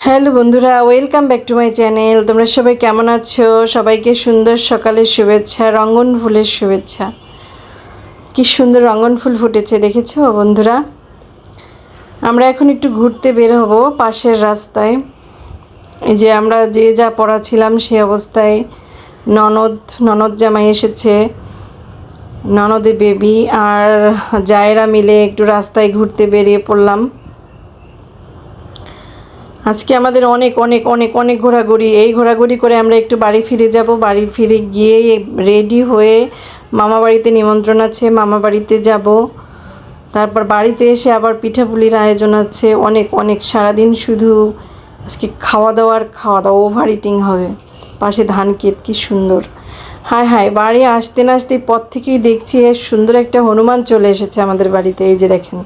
Hello বন্ধুরা, welcome back to my channel. তোমরা সবাই কেমন আছো? সবাইকে সুন্দর সকালের শুভেচ্ছা, রঙ্গন ফুলের শুভেচ্ছা। কি সুন্দর রঙ্গন ফুল ফুটেছে, দেখেছ বন্ধুরা? আমরা এখন একটু ঘুরতে বের হব পাশের রাস্তায়। এই যে আমরা যে যা পড়া ছিলাম সে অবস্থায় ননদ ননদ জামাই এসেছে, ননদে বেবি। আর জায়রা মিলে একটু রাস্তায় ঘুরতে বেরিয়ে পড়লাম। আজকে আমাদের অনেক অনেক অনেক অনেক ঘোরাঘুরি। এই ঘোরাঘুরি করে আমরা একটু বাড়ি ফিরে যাব। বাড়ি ফিরে গিয়ে রেডি হয়ে মামা বাড়িতে নিমন্ত্রণ আছে, মামা বাড়িতে যাব। তারপর বাড়িতে এসে আবার পিঠাপুলির আয়োজন আছে। অনেক অনেক, সারাদিন শুধু আজকে খাওয়া দাওয়ার খাওয়া দাওয়া ওভার ইটিং হবে। পাশে ধান ক্ষেত, কি সুন্দর। হায় হায়, বাড়ি আসতে না আসতে পথ থেকেই দেখছি সুন্দর একটা হনুমান চলে এসেছে আমাদের বাড়িতে। এই যে দেখেন,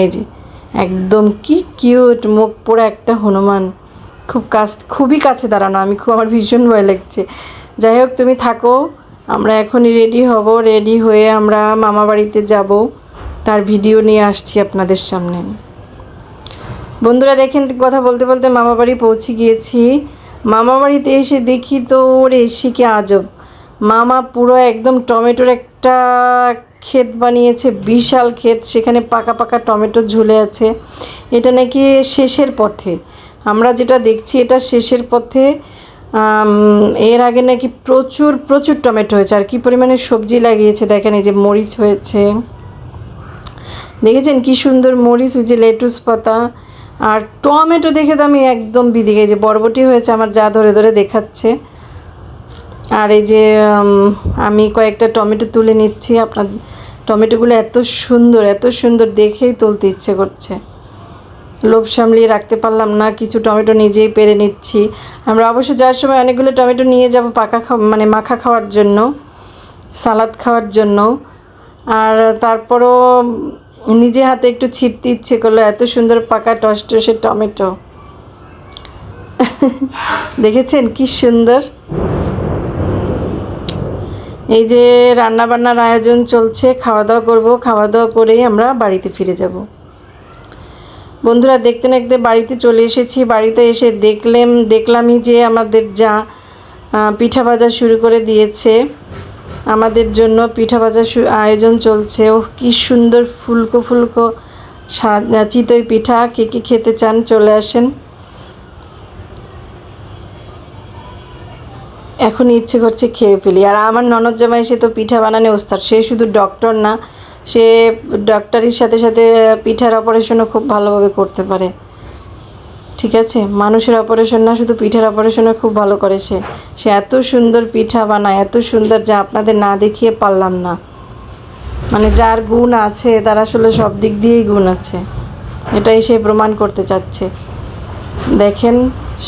এই যে। একদম কি কিউট মুখ পোড়া একটা হনুমান। খুব কাছ, খুবই কাছে দাঁড়ানো, আমি খুব আমার ভীষণ ভয় লাগছে। যাই হোক, তুমি থাকো, আমরা এখনই রেডি হব রেডি হয়ে আমরা মামা বাড়িতে যাব, তার ভিডিও নিয়ে আসছি আপনাদের সামনে। বন্ধুরা, দেখেন কথা বলতে বলতে মামা বাড়ি পৌঁছে গিয়েছি। মামা বাড়িতে এসে দেখি তো, ওর, সে কি আজব। মামা পুরো একদম টমেটোর একটা ক্ষেত বানিয়েছে, বিশাল ক্ষেত, সেখানে পাকা পাকা টমেটো ঝুলে আছে। এটা নাকি শেষের পথে। আমরা যেটা দেখছি, এটা শেষের পথে এর আগে নাকি প্রচুর প্রচুর টমেটো হয়েছে। আর কি পরিমাণে সবজি লাগিয়েছে, দেখেন এই যে মরিচ হয়েছে। দেখেছেন কি সুন্দর মরিচ যে লেটুস পাতা। আর টমেটো দেখে তো আমি একদম বিদিকে যে বরবটি হয়েছে, আমার যা ধরে ধরে দেখাচ্ছে। আর এই যে আমি কয়েকটা টমেটো তুলে নিচ্ছি। আপনার টমেটোগুলো এত সুন্দর এত সুন্দর দেখেই তুলতে ইচ্ছে করছে। লোভ সামলিয়ে রাখতে পারলাম না, কিছু টমেটো নিজেই পেরে নিচ্ছি। আমরা অবশ্য যাওয়ার সময় অনেকগুলো টমেটো নিয়ে যাব পাকা মানে মাখা খাওয়ার জন্য, সালাদ খাওয়ার জন্য। আর তারপরও নিজে হাতে একটু ছিটতে ইচ্ছে করল, এত সুন্দর পাকা টসটসে টমেটো। দেখেছেন কি সুন্দর? এই যে রান্না বান্নার আয়োজন চলছে খাওয়া দাওয়া করব খাওয়া দাওয়া করেই আমরা বাড়িতে ফিরে যাব। বন্ধুরা, দেখতে দেখতে বাড়িতে চলে এসেছি। বাড়িতে এসে দেখলাম, দেখলামই যে আমাদের যা পিঠা ভাজা শুরু করে দিয়েছে। আমাদের জন্য পিঠা ভাজা আয়োজন চলছে। ও কি সুন্দর ফুলকো ফুলকো চিতই পিঠা। কে কে খেতে চান চলে আসেন। এখন ইচ্ছে করছে খেয়ে ফেলি। আর আমার ননদ জামাই সে তো পিঠা বানানো ওস্তাদ। সে শুধু ডক্টর না, সে ডক্টরের সাথে সাথে পিঠার অপারেশনও খুব ভালোভাবে করতে পারে। ঠিক আছে? মানুষের অপারেশন না, শুধু পিঠার অপারেশনও খুব ভালো করে সে। সে এত সুন্দর পিঠা বানায়, এত সুন্দর যা আপনাদের না দেখিয়ে পারলাম না। মানে যার গুণ আছে, তার আসলে সব দিক দিয়েই গুণ আছে। এটাই সে প্রমাণ করতে চাচ্ছে। দেখেন,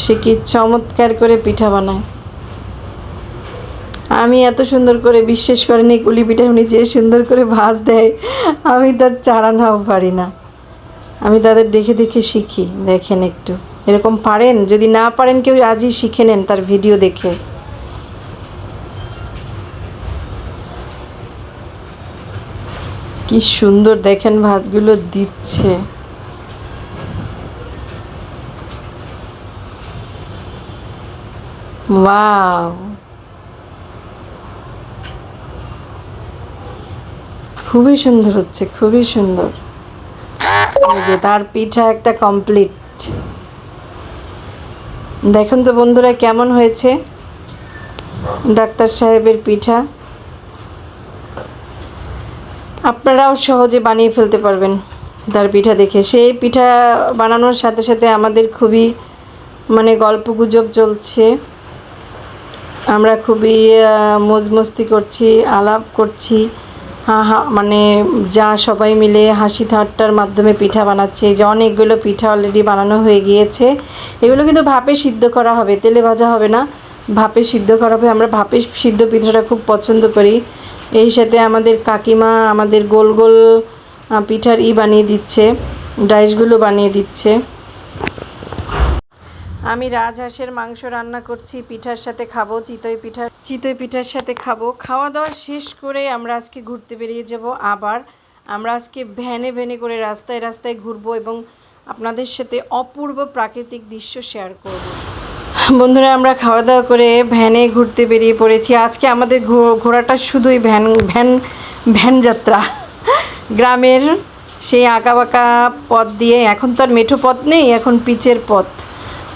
সে কি চমৎকার করে পিঠা বানায়। আমি এত সুন্দর করে বিশ্বাস করিনি কুলি পিঠা উনি যে সুন্দর করে ভাজ দেয়, আমি তার চারা নাও পারি না। আমি তাদের দেখে দেখে শিখি, দেখেন একটু। এরকম পারেন, যদি না পারেন কেউ আজই শিখে নেন তার ভিডিও দেখে। কি সুন্দর দেখেন ভাজগুলো দিচ্ছে। ওয়াও। খুবই সুন্দর হচ্ছে খুবই সুন্দর। তার পিঠা একটা কমপ্লিট দেখুন তো বন্ধুরা কেমন হয়েছে ডাক্তার সাহেবের পিঠা। আপনারাও সহজে বানিয়ে ফেলতে পারবেন তার পিঠা দেখে। সেই পিঠা বানানোর সাথে সাথে আমাদের খুবই মানে গল্প গুজব চলছে। আমরা খুবই আহ, মজ মস্তি করছি আলাপ করছি। হা হা মানে যা সবাই মিলে হাসি ঠাট্টার মাধ্যমে পিঠা বানাচ্ছে যে অনেকগুলো পিঠা অলরেডি বানানো হয়ে গিয়েছে। এগুলো কিন্তু ভাপে সিদ্ধ করা হবে, তেলে ভাজা হবে না। ভাপে সিদ্ধ করা হবে, আমরা ভাপে সিদ্ধ পিঠাটা খুব পছন্দ করি। এই সাথে আমাদের কাকিমা আমাদের গোল গোল পিঠার ই বানিয়ে দিচ্ছে ডাইসগুলো বানিয়ে দিচ্ছে। আমি রাজহাঁসের মাংস রান্না করছি, পিঠার সাথে খাব, চিতই পিঠা, চিতই পিঠার সাথে খাব। খাওয়া দাওয়া শেষ করে আমরা আজকে ঘুরতে বেরিয়ে যাব আবার। আমরা আজকে ভ্যানে ভ্যানে করে রাস্তায় রাস্তায় ঘুরবো এবং আপনাদের সাথে অপূর্ব প্রাকৃতিক দৃশ্য শেয়ার করব। বন্ধুরা, আমরা খাওয়া দাওয়া করে ভ্যানে ঘুরতে বেরিয়ে পড়েছি। আজকে আমাদের ঘোরাটা শুধুই ভ্যান ভ্যান ভ্যান যাত্রা। গ্রামের সেই আঁকা বাঁকা পথ দিয়ে, এখন তো আর মেঠো পথ নেই, এখন পিচের পথ।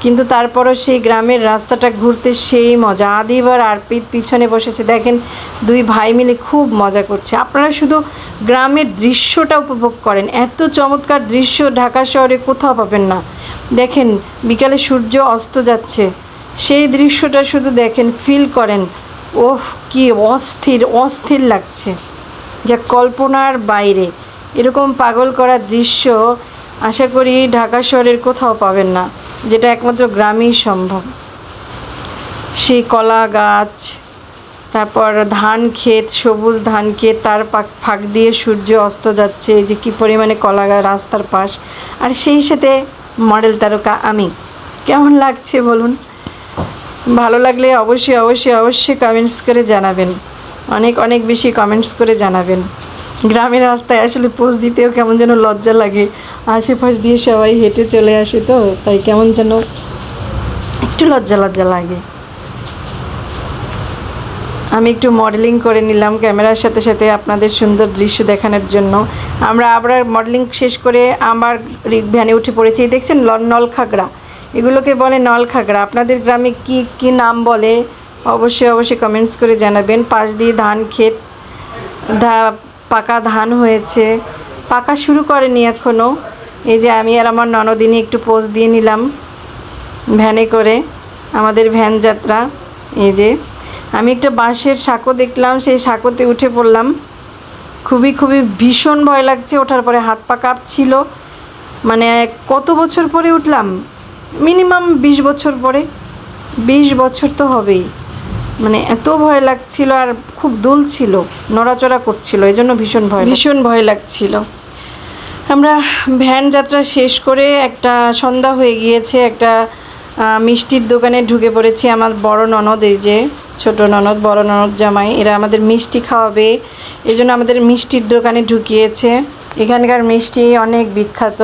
কিন্তু তারপরও সেই গ্রামের রাস্তাটা ঘুরতে সেই মজা। আদিবার আরপির পিছনে বসেছে। দেখেন, দুই ভাই মিলে খুব মজা করছে। আপনারা শুধু গ্রামের দৃশ্যটা উপভোগ করেন। এত চমৎকার দৃশ্য ঢাকা শহরে কোথাও পাবেন না। দেখেন, বিকালে সূর্য অস্ত যাচ্ছে। সেই দৃশ্যটা শুধু দেখেন ফিল করেন। ওহ, কি অস্থির অস্থির লাগছে। যা কল্পনার বাইরে। এরকম পাগল করার দৃশ্য আশা করি ঢাকা শহরের কোথাও পাবেন না। যেটা একমাত্র গ্রামেই সম্ভব। সেই কলা গাছ, তারপর ধান ক্ষেত, সবুজ ধান ক্ষেত, তার পাক, ফাঁক দিয়ে সূর্য অস্ত যাচ্ছে, যে কী পরিমাণে কলা গাছ রাস্তার পাশ। আর সেই সাথে মডেল তারকা আমি। কেমন লাগছে বলুন? ভালো লাগলে অবশ্যই অবশ্যই অবশ্যই কমেন্টস করে জানাবেন। অনেক অনেক বেশি কমেন্টস করে জানাবেন। গ্রামের রাস্তায় আসলে পোস্ট দিতেও কেমন যেন লজ্জা লাগে। আশেপাশ দিয়ে সবাই হেঁটে চলে আসে তো, তাই কেমন যেন একটু লজ্জা লজ্জা লাগে। আমি একটু মডেলিং করে নিলাম ক্যামেরার সাথে সাথে আপনাদের সুন্দর দৃশ্য দেখানোর জন্য। আমরা আবার মডেলিং শেষ করে আমার ভ্যানে উঠে পড়েছি। দেখছেন নলখাগড়া। এগুলোকে বলে নলখাগড়া। আপনাদের গ্রামে কি কি নাম বলে অবশ্যই অবশ্যই কমেন্টস করে জানাবেন। পাশ দিয়ে ধান ক্ষেত, ধা পাকা ধান হয়েছে। পাকা শুরু করেনি এখনও এই যে আমি আর আমার ননদিনী একটু পোজ দিয়ে নিলাম, ভ্যানে করে, আমাদের ভ্যান যাত্রা, এই যে। আমি একটা বাঁশের সাঁকো দেখলাম, সেই সাঁকোতে উঠে পড়লাম। খুবই খুবই ভীষণ ভয় লাগছে, ওঠার পরে হাত পা কাঁপছিল। মানে কত বছর পরে উঠলাম? মিনিমাম বিশ বছর পরে। বিশ বছর তো হবেই। মানে এত ভয় লাগছিল আর খুব দুল ছিল, নড়াচড়া করছিল এই জন্য ভীষণ ভয় ভীষণ ভয় লাগছিল। আমরা ভ্যান যাত্রা শেষ করে একটা সন্ধ্যা হয়ে গিয়েছে, একটা মিষ্টির দোকানে ঢুকে পড়েছি আমার বড় ননদ, এই যে ছোট ননদ, বড় ননদ জামাই, এরা আমাদের মিষ্টি খাওয়াবে, এই জন্য আমাদের মিষ্টির দোকানে ঢুকিয়েছে। এখানকার মিষ্টি অনেক বিখ্যাত।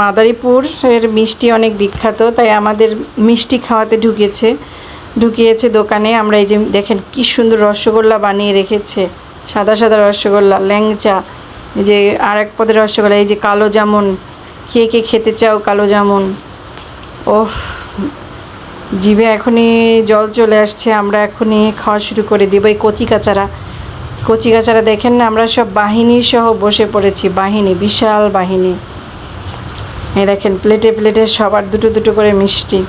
মাদারীপুর এর মিষ্টি অনেক বিখ্যাত, তাই আমাদের মিষ্টি খাওয়াতে ঢুকেছে। ঢুকিয়েছে দোকানে, আমরা এই যে দেখেন কি সুন্দর রসগোল্লা বানিয়ে রেখেছে, সাদা সাদা রসগোল্লা, ল্যাংচা যে আর এক পদের রসগোল্লা, এই যে কালো জামুন। কে কে খেতে চাও কালো জামুন? ওহ জিভে এখনই জল চলে আসছে, আমরা এখনই খাওয়া শুরু করে দিব এই কচি কাচারা। কচি কাচারা দেখেন না, আমরা সব বাহিনী সহ বসে পড়েছি, বাহিনী, বিশাল বাহিনী। এই দেখেন, প্লেটে প্লেটে সবার দুটো দুটো করে মিষ্টি।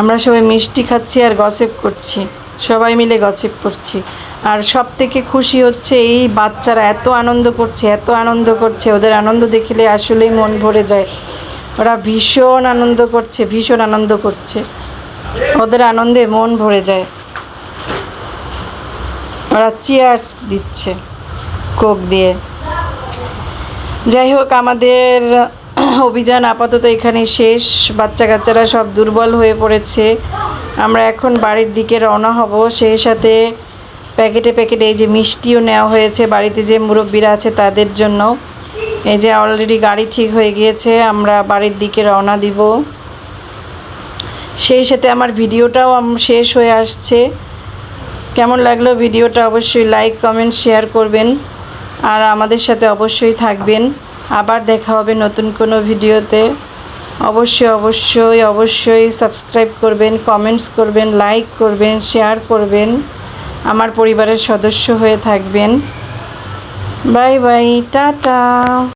আমরা সবাই মিষ্টি খাচ্ছি আর গসিপ করছি। সবাই মিলে গসিপ করছি। আর সব থেকে খুশি হচ্ছে এই বাচ্চারা এত আনন্দ করছে, এত আনন্দ করছে, ওদের আনন্দ দেখলে আসলেই মন ভরে যায়। ওরা ভীষণ আনন্দ করছে, ভীষণ আনন্দ করছে। ওদের আনন্দে মন ভরে যায়। ওরা চিয়ার্স দিচ্ছে কোক দিয়ে। যাই হোক, আমাদের অভিযান আপাতত এখানে শেষ। বাচ্চা কাচ্চারা সব দুর্বল হয়ে পড়েছে। আমরা এখন বাড়ির দিকে রওনা হব। সেই সাথে প্যাকেটে প্যাকেটে এই যে মিষ্টিও নেওয়া হয়েছে। বাড়িতে যে মুরব্বীরা আছে তাদের জন্য। এই যে অলরেডি গাড়ি ঠিক হয়ে গিয়েছে, আমরা বাড়ির দিকে রওনা দিব। সেই সাথে আমার ভিডিওটাও শেষ হয়ে আসছে। কেমন লাগল ভিডিওটা অবশ্যই লাইক কমেন্ট শেয়ার করবেন। আর আমাদের সাথে অবশ্যই থাকবেন। আবার দেখা হবে নতুন কোনো ভিডিওতে। অবশ্যই অবশ্যই অবশ্যই সাবস্ক্রাইব করবেন কমেন্টস করবেন লাইক করবেন শেয়ার করবেন। আমার পরিবারের সদস্য হয়ে থাকবেন। Bye bye tata.